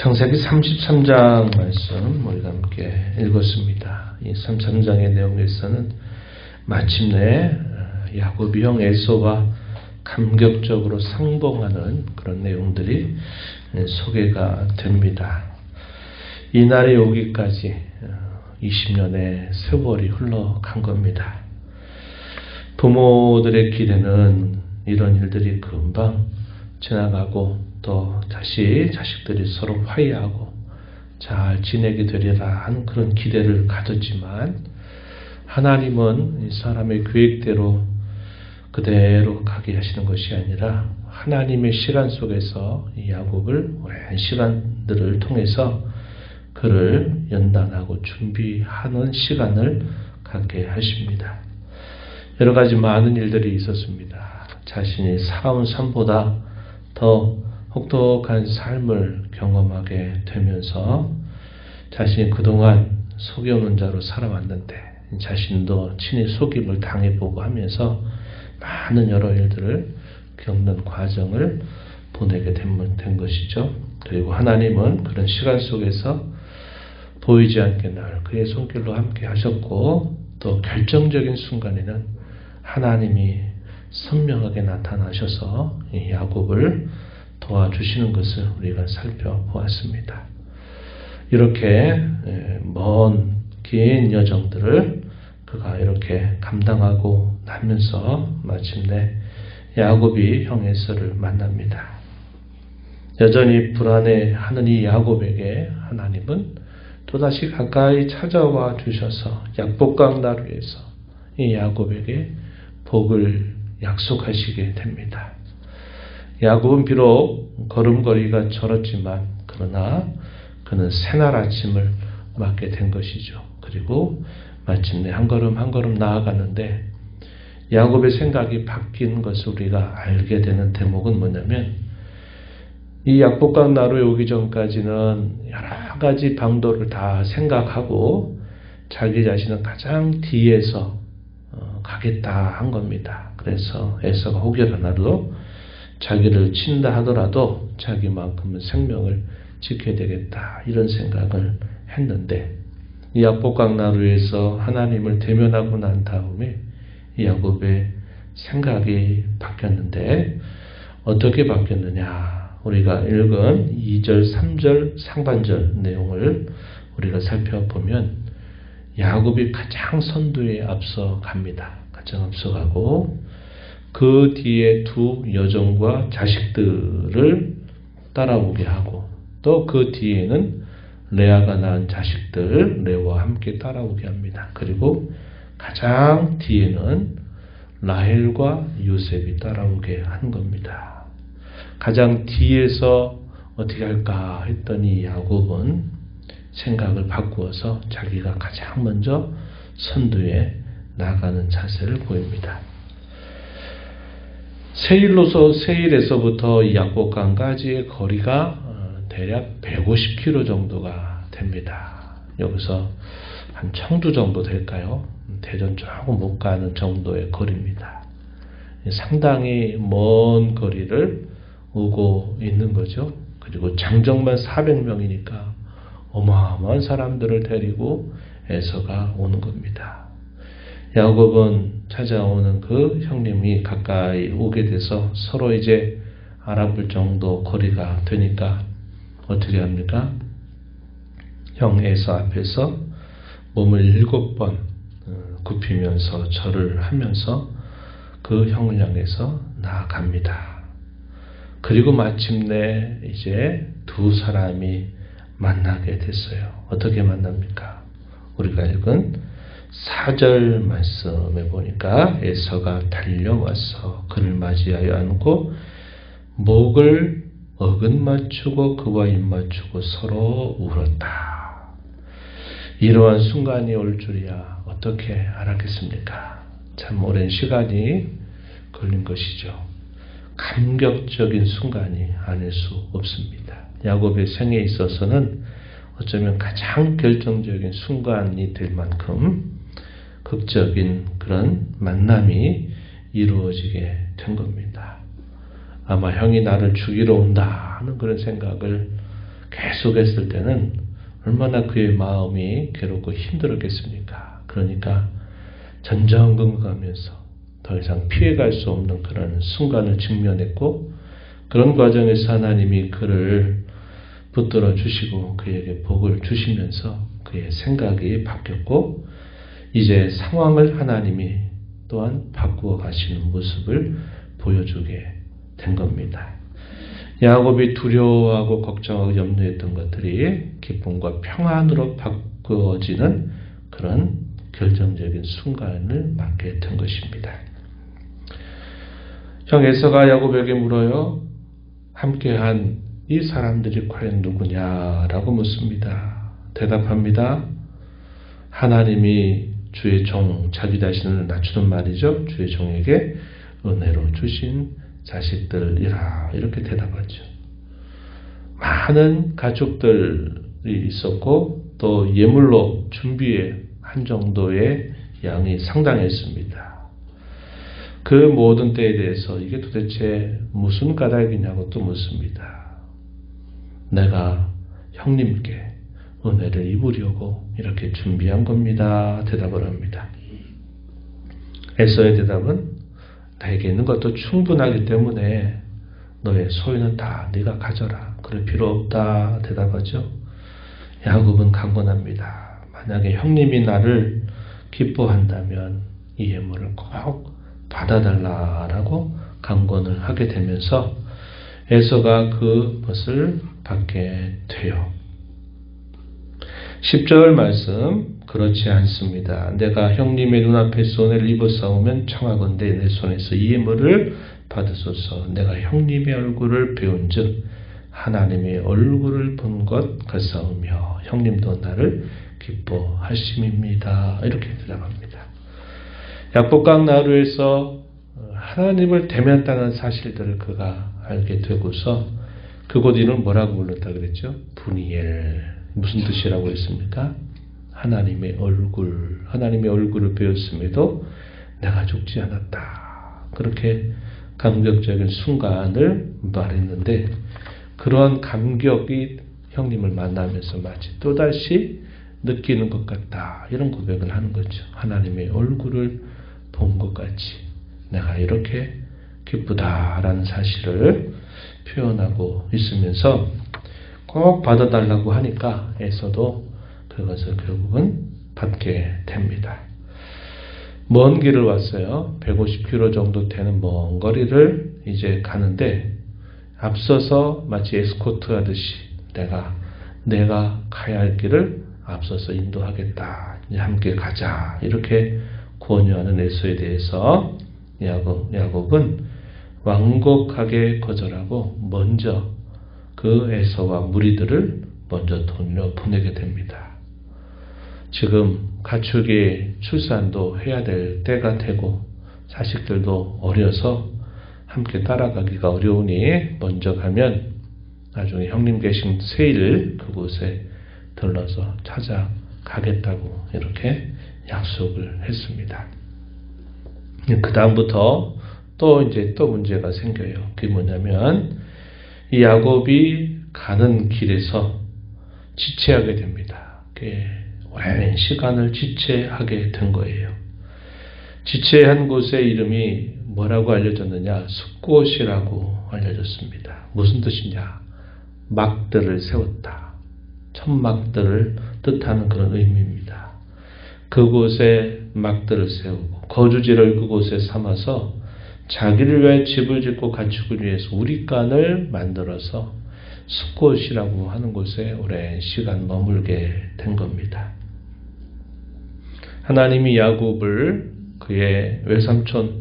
창세기 33장 말씀 우리가 함께 읽었습니다. 이 33장의 내용에서는 마침내 야곱이 형 에서가 감격적으로 상봉하는 그런 내용들이 소개가 됩니다. 이 날에 오기까지 20년의 세월이 흘러간 겁니다. 부모들의 기대는 이런 일들이 금방 지나가고 또 다시 자식들이 서로 화해하고 잘 지내게 되리라 하는 그런 기대를 가졌지만 하나님은 이 사람의 계획대로 그대로 가게 하시는 것이 아니라 하나님의 시간 속에서 이 야곱을 오랜 시간들을 통해서 그를 연단하고 준비하는 시간을 갖게 하십니다. 여러 가지 많은 일들이 있었습니다. 자신이 살아온 삶보다 더 혹독한 삶을 경험하게 되면서 자신이 그동안 속여오는 자로 살아왔는데 자신도 친히 속임을 당해보고 하면서 많은 여러 일들을 겪는 과정을 보내게 된, 된 것이죠. 그리고 하나님은 그런 시간 속에서 보이지 않게 날 그의 손길로 함께 하셨고 또 결정적인 순간에는 하나님이 선명하게 나타나셔서 야곱을 도와주시는 것을 우리가 살펴보았습니다. 이렇게 먼 긴 여정들을 그가 이렇게 감당하고 나면서 마침내 야곱이 형 에서를 만납니다. 여전히 불안해하는 이 야곱에게 하나님은 또다시 가까이 찾아와 주셔서 약복강 나루에서 이 야곱에게 복을 약속하시게 됩니다. 야곱은 비록 걸음걸이가 절었지만 그러나 그는 새날 아침을 맞게 된 것이죠. 그리고 마침내 한 걸음 한 걸음 나아가는데 야곱의 생각이 바뀐 것을 우리가 알게 되는 대목은 뭐냐면 이 약복강 나루에 오기 전까지는 여러 가지 방도를 다 생각하고 자기 자신은 가장 뒤에서 어, 가겠다 한 겁니다. 그래서 에서가 혹여라도 자기를 친다 하더라도 자기만큼은 생명을 지켜야 되겠다 이런 생각을 했는데 이 약복강 나루에서 하나님을 대면하고 난 다음에 야곱의 생각이 바뀌었는데 어떻게 바뀌었느냐 우리가 읽은 2절 3절 상반절 내용을 우리가 살펴보면 야곱이 가장 선두에 앞서 갑니다. 가장 앞서가고 그 뒤에 두 여종과 자식들을 따라오게 하고 또 그 뒤에는 레아가 낳은 자식들 레와 함께 따라오게 합니다. 그리고 가장 뒤에는 라헬과 요셉이 따라오게 한 겁니다. 가장 뒤에서 어떻게 할까 했더니 야곱은 생각을 바꾸어서 자기가 가장 먼저 선두에 나가는 자세를 보입니다. 세일로서 세일에서부터 약복강까지의 거리가 어, 대략 150km 정도가 됩니다. 여기서 한 청두 정도 될까요? 대전 조금 못 가는 정도의 거리입니다. 상당히 먼 거리를 오고 있는 거죠. 그리고 장정만 400명이니까 어마어마한 사람들을 데리고 에서가 오는 겁니다. 야곱은 찾아오는 그 형님이 가까이 오게 돼서 서로 이제 알아볼 정도 거리가 되니까 어떻게 합니까? 형 에서 앞에서 몸을 일곱 번 어, 굽히면서 절을 하면서 그 형을 향해서 나아갑니다. 그리고 마침내 이제 두 사람이 만나게 됐어요. 어떻게 만납니까? 우리가 읽은 4절 말씀에 보니까 에서가 달려와서 그를 맞이하여 안고 목을 어긋 맞추고 그와 입 맞추고 서로 울었다. 이러한 순간이 올 줄이야 어떻게 알았겠습니까? 참 오랜 시간이 걸린 것이죠. 감격적인 순간이 아닐 수 없습니다. 야곱의 생에 있어서는 어쩌면 가장 결정적인 순간이 될 만큼 극적인 그런 만남이 이루어지게 된 겁니다. 아마 형이 나를 죽이러 온다 하는 그런 생각을 계속 했을 때는 얼마나 그의 마음이 괴롭고 힘들었겠습니까? 그러니까 전전긍긍하면서 더 이상 피해갈 수 없는 그런 순간을 직면했고 그런 과정에서 하나님이 그를 붙들어 주시고 그에게 복을 주시면서 그의 생각이 바뀌었고 이제 상황을 하나님이 또한 바꾸어 가시는 모습을 보여주게 된 겁니다. 야곱이 두려워하고 걱정하고 염려했던 것들이 기쁨과 평안으로 바꾸어지는 그런 결정적인 순간을 맞게 된 것입니다. 형 에서가 야곱에게 물어요. 함께한 이 사람들이 과연 누구냐라고 묻습니다. 대답합니다. 하나님이 주의 종, 자기 자신을 낮추는 말이죠. 주의 종에게 은혜로 주신 자식들이라 이렇게 대답하죠. 많은 가족들이 있었고 또 예물로 준비해 한 정도의 양이 상당했습니다. 그 모든 때에 대해서 이게 도대체 무슨 까닭이냐고 또 묻습니다. 내가 형님께 은혜를 입으려고 이렇게 준비한 겁니다. 대답을 합니다. 에서의 대답은 나에게 있는 것도 충분하기 때문에 너의 소유는 다 네가 가져라. 그럴 필요 없다. 대답하죠. 야곱은 강건합니다. 만약에 형님이 나를 기뻐한다면 이 예물을 꼭 받아달라라고 강권을 하게 되면서 에서가 그것을 받게 돼요. 10절 말씀 그렇지 않습니다. 내가 형님의 눈앞에서 은혜를 입어 싸우면 청하건대 내 손에서 이 예물을 받으소서 내가 형님의 얼굴을 배운즉 하나님의 얼굴을 본 것 같사오며 형님도 나를 기뻐하심입니다. 이렇게 대답합니다. 약복강 나루에서 하나님을 대면했다는 사실들을 그가 알게 되고서 그곳 이름 뭐라고 불렀다 그랬죠? 분이엘 무슨 뜻이라고 했습니까? 하나님의 얼굴 하나님의 얼굴을 배웠음에도 내가 죽지 않았다. 그렇게 감격적인 순간을 말했는데 그러한 감격이 형님을 만나면서 마치 또다시 느끼는 것 같다. 이런 고백을 하는 거죠. 하나님의 얼굴을 본 것 같이 내가 이렇게 기쁘다라는 사실을 표현하고 있으면서 꼭 받아달라고 하니까 에서도 그것을 결국은 받게 됩니다. 먼 길을 왔어요. 150km 정도 되는 먼 거리를 이제 가는데 앞서서 마치 에스코트 하듯이 내가 내가 가야 할 길을 앞서서 인도하겠다. 함께 가자. 이렇게 권유하는 에서에 대해서 야곱, 야곱은 완곡하게 거절하고 먼저 그 에서와 무리들을 먼저 돌려 보내게 됩니다. 지금 가축의 출산도 해야 될 때가 되고 자식들도 어려서 함께 따라가기가 어려우니 먼저 가면 나중에 형님 계신 세일 그곳에 들러서 찾아가겠다고 이렇게 약속을 했습니다. 그 다음부터 또 이제 또 문제가 생겨요. 그게 뭐냐면 이 야곱이 가는 길에서 지체하게 됩니다. 오랜 시간을 지체하게 된 거예요. 지체한 곳의 이름이 뭐라고 알려졌느냐? 숲곳이라고 알려졌습니다. 무슨 뜻이냐? 막들을 세웠다. 천막들을 뜻하는 그런 의미입니다. 그곳에 막들을 세우고 거주지를 그곳에 삼아서 자기를 위해 집을 짓고 가축을 위해서 우리간을 만들어서 숲곳이라고 하는 곳에 오랜 시간 머물게 된 겁니다. 하나님이 야곱을 그의 외삼촌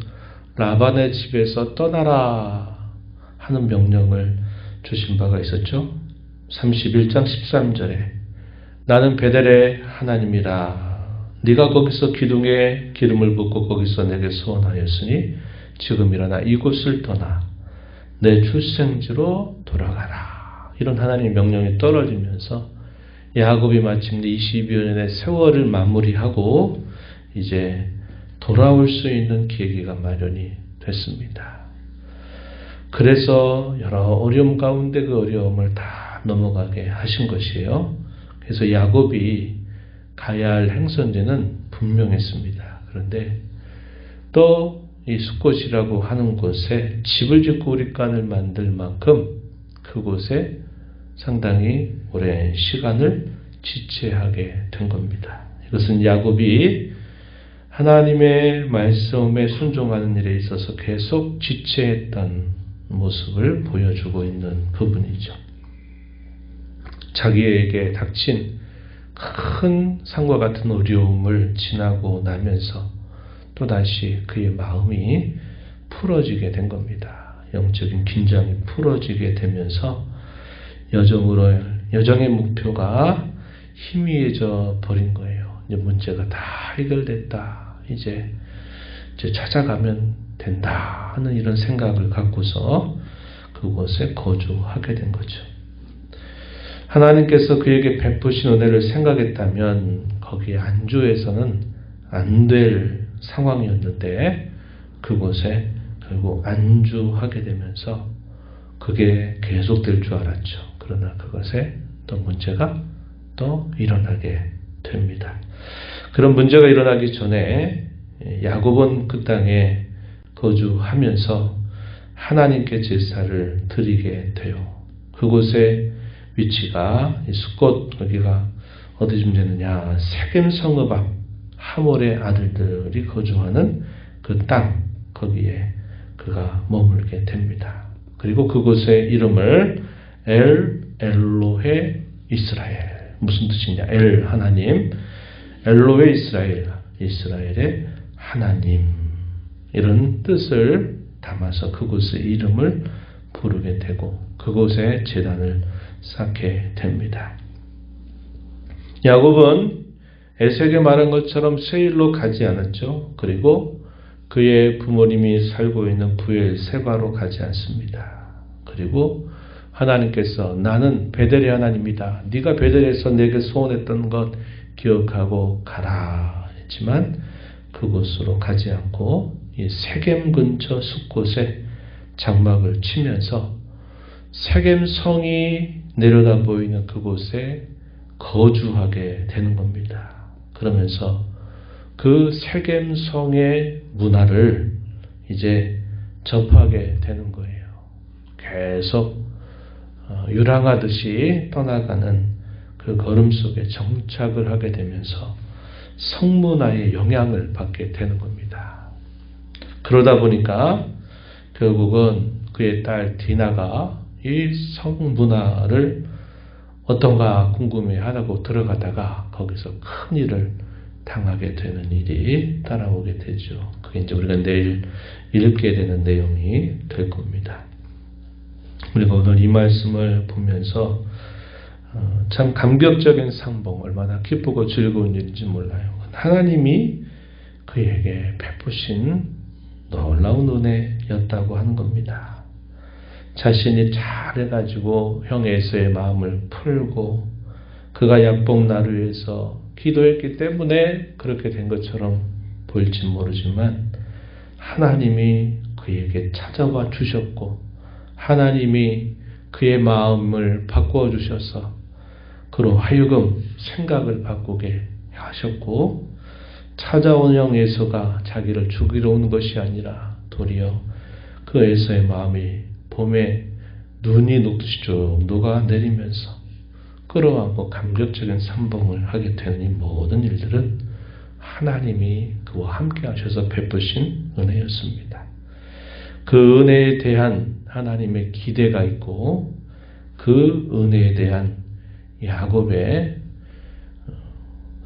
라반의 집에서 떠나라 하는 명령을 주신 바가 있었죠. 31장 13절에 나는 베델의 하나님이라 네가 거기서 기둥에 기름을 붓고 거기서 내게 소원하였으니 지금 일어나 이곳을 떠나 내 출생지로 돌아가라. 이런 하나님의 명령이 떨어지면서 야곱이 마침내 22여 년의 세월을 마무리하고 이제 돌아올 수 있는 계기가 마련이 됐습니다. 그래서 여러 어려움 가운데 그 어려움을 다다 넘어가게 하신 것이에요. 그래서 야곱이 가야 할 행선지는 분명했습니다. 그런데 또 이 숫곳이라고 하는 곳에 집을 짓고 우리간을 만들 만큼 그곳에 상당히 오랜 시간을 지체하게 된 겁니다. 이것은 야곱이 하나님의 말씀에 순종하는 일에 있어서 계속 지체했던 모습을 보여주고 있는 부분이죠. 자기에게 닥친 큰 상과 같은 어려움을 지나고 나면서 또다시 그의 마음이 풀어지게 된 겁니다. 영적인 긴장이 풀어지게 되면서 여정으로, 여정의 목표가 희미해져 버린 거예요. 이제 문제가 다 해결됐다. 이제, 이제 찾아가면 된다. 하는 이런 생각을 갖고서 그곳에 거주하게 된 거죠. 하나님께서 그에게 베푸신 은혜를 생각했다면 거기에 안주해서는 안 될 상황이었는데 그곳에 결국 안주하게 되면서 그게 계속될 줄 알았죠. 그러나 그것에 또 문제가 또 일어나게 됩니다. 그런 문제가 일어나기 전에 야곱은 그 땅에 거주하면서 하나님께 제사를 드리게 돼요. 그곳에 위치가 숫꽃 거기가 어디쯤 되느냐 세겜 성읍 앞 하몰의 아들들이 거주하는 그 땅 거기에 그가 머물게 됩니다. 그리고 그곳의 이름을 엘 엘로헤 이스라엘 무슨 뜻이냐 엘 하나님 엘로헤 이스라엘 이스라엘의 하나님 이런 뜻을 담아서 그곳의 이름을 부르게 되고 그곳에 재단을 쌓게 됩니다. 야곱은 에색에 말한 것처럼 세일로 가지 않았죠. 그리고 그의 부모님이 살고 있는 부엘 세바로 가지 않습니다. 그리고 하나님께서 나는 베델의 하나님이다. 네가 베델에서 내게 소원했던 것 기억하고 가라 했지만 그곳으로 가지 않고 이 세겜 근처 숲곳에 장막을 치면서 세겜 성이 내려다 보이는 그곳에 거주하게 되는 겁니다. 그러면서 그 세겜 성의 문화를 이제 접하게 되는 거예요. 계속 어, 유랑하듯이 떠나가는 그 걸음 속에 정착을 하게 되면서 성문화의 영향을 받게 되는 겁니다. 그러다 보니까 결국은 그의 딸 디나가 이 성문화를 어떤가 궁금해 하다고 들어가다가 거기서 큰 일을 당하게 되는 일이 따라오게 되죠. 그게 이제 우리가 내일 읽게 되는 내용이 될 겁니다. 우리가 오늘 이 말씀을 보면서 어, 참 감격적인 상봉, 얼마나 기쁘고 즐거운 일인지 몰라요. 하나님이 그에게 베푸신 놀라운 은혜였다고 하는 겁니다. 자신이 잘해가지고 형 에서의 마음을 풀고 그가 약복 나를 위해서 기도했기 때문에 그렇게 된 것처럼 보일지 모르지만 하나님이 그에게 찾아와 주셨고 하나님이 그의 마음을 바꾸어 주셔서 그로 하여금 생각을 바꾸게 하셨고 찾아온 형 에서가 자기를 죽이러 온 것이 아니라 도리어 그 에서의 마음이 봄에 눈이 녹듯이 쭉 녹아 내리면서 끌어안고 감격적인 삼봉을 하게 되는 이 모든 일들은 하나님이 그와 함께 하셔서 베푸신 은혜였습니다. 그 은혜에 대한 하나님의 기대가 있고 그 은혜에 대한 야곱의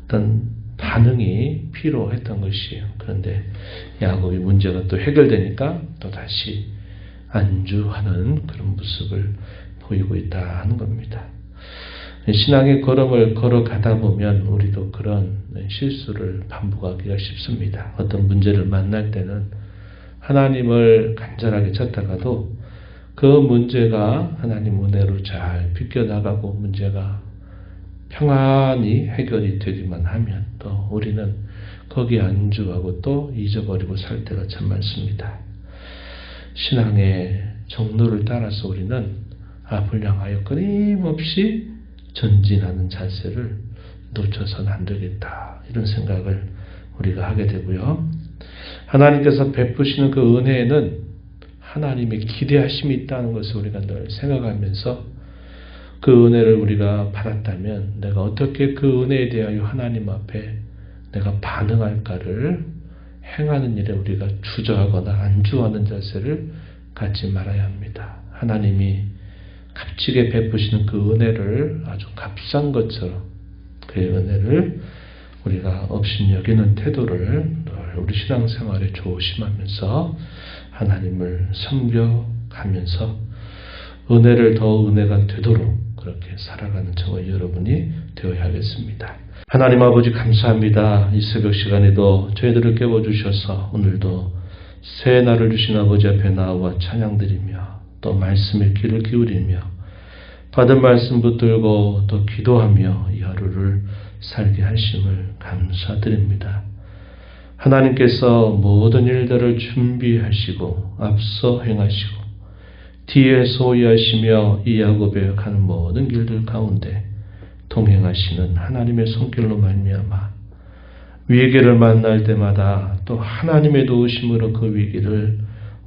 어떤 반응이 필요했던 것이에요. 그런데 야곱이 문제가 또 해결되니까 또 다시 안주하는 그런 모습을 보이고 있다 하는 겁니다. 신앙의 걸음을 걸어가다 보면 우리도 그런 실수를 반복하기가 쉽습니다. 어떤 문제를 만날 때는 하나님을 간절하게 찾다가도 그 문제가 하나님 은혜로 잘 비껴나가고 문제가 평안히 해결이 되기만 하면 또 우리는 거기에 안주하고 또 잊어버리고 살 때가 참 많습니다. 신앙의 정도를 따라서 우리는 앞을 향하여 끊임없이 전진하는 자세를 놓쳐서는 안 되겠다. 이런 생각을 우리가 하게 되고요. 하나님께서 베푸시는 그 은혜에는 하나님의 기대하심이 있다는 것을 우리가 늘 생각하면서 그 은혜를 우리가 받았다면 내가 어떻게 그 은혜에 대하여 하나님 앞에 내가 반응할까를 행하는 일에 우리가 주저하거나 안주하는 자세를 갖지 말아야 합니다. 하나님이 값지게 베푸시는 그 은혜를 아주 값싼 것처럼 그의 은혜를 우리가 업신여기는 태도를 늘 우리 신앙생활에 조심하면서 하나님을 섬겨가면서 은혜를 더 은혜가 되도록 그렇게 살아가는 저와 여러분이 되어야 하겠습니다. 하나님 아버지 감사합니다. 이 새벽 시간에도 저희들을 깨워주셔서 오늘도 새 날을 주신 아버지 앞에 나와 찬양드리며 또 말씀에 귀를 기울이며 받은 말씀 붙들고 또 기도하며 이 하루를 살게 하심을 감사드립니다. 하나님께서 모든 일들을 준비하시고 앞서 행하시고 뒤에 소유하시며 이 야곱에 가는 모든 길들 가운데 동행하시는 하나님의 손길로 말미암아 위기를 만날 때마다 또 하나님의 도우심으로 그 위기를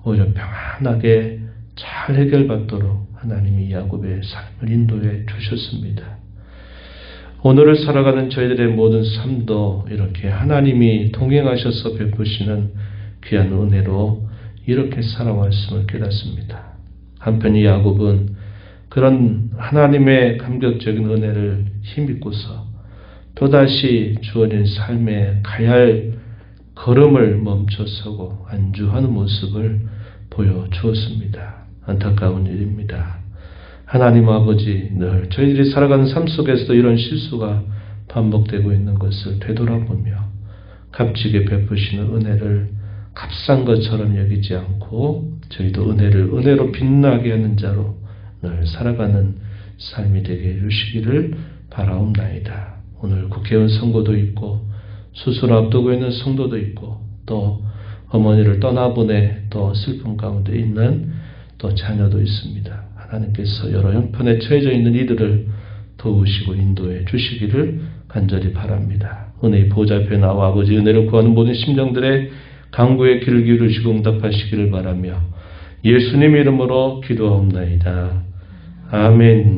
오히려 평안하게 잘 해결받도록 하나님이 야곱의 삶을 인도해 주셨습니다. 오늘을 살아가는 저희들의 모든 삶도 이렇게 하나님이 동행하셔서 베푸시는 귀한 은혜로 이렇게 살아왔음을 깨닫습니다. 한편 이 야곱은 그런 하나님의 감격적인 은혜를 힘입고서 또다시 주어진 삶에 가야 할 걸음을 멈춰서고 안주하는 모습을 보여주었습니다. 안타까운 일입니다. 하나님 아버지 늘 저희들이 살아가는 삶 속에서도 이런 실수가 반복되고 있는 것을 되돌아보며 값지게 베푸시는 은혜를 값싼 것처럼 여기지 않고 저희도 은혜를 은혜로 빛나게 하는 자로 늘 살아가는 삶이 되게 해주시기를 바라옵나이다. 오늘 국회의원 선거도 있고 수술 앞두고 있는 성도도 있고 또 어머니를 떠나보내 또 슬픔 가운데 있는 또 자녀도 있습니다. 하나님께서 여러 형편에 처해져 있는 이들을 도우시고 인도해 주시기를 간절히 바랍니다. 은혜의 보좌 앞에 나와 아버지 은혜를 구하는 모든 심정들의 강구에 귀를 기울이시고 응답하시기를 바라며 예수님 이름으로 기도하옵나이다. 아멘.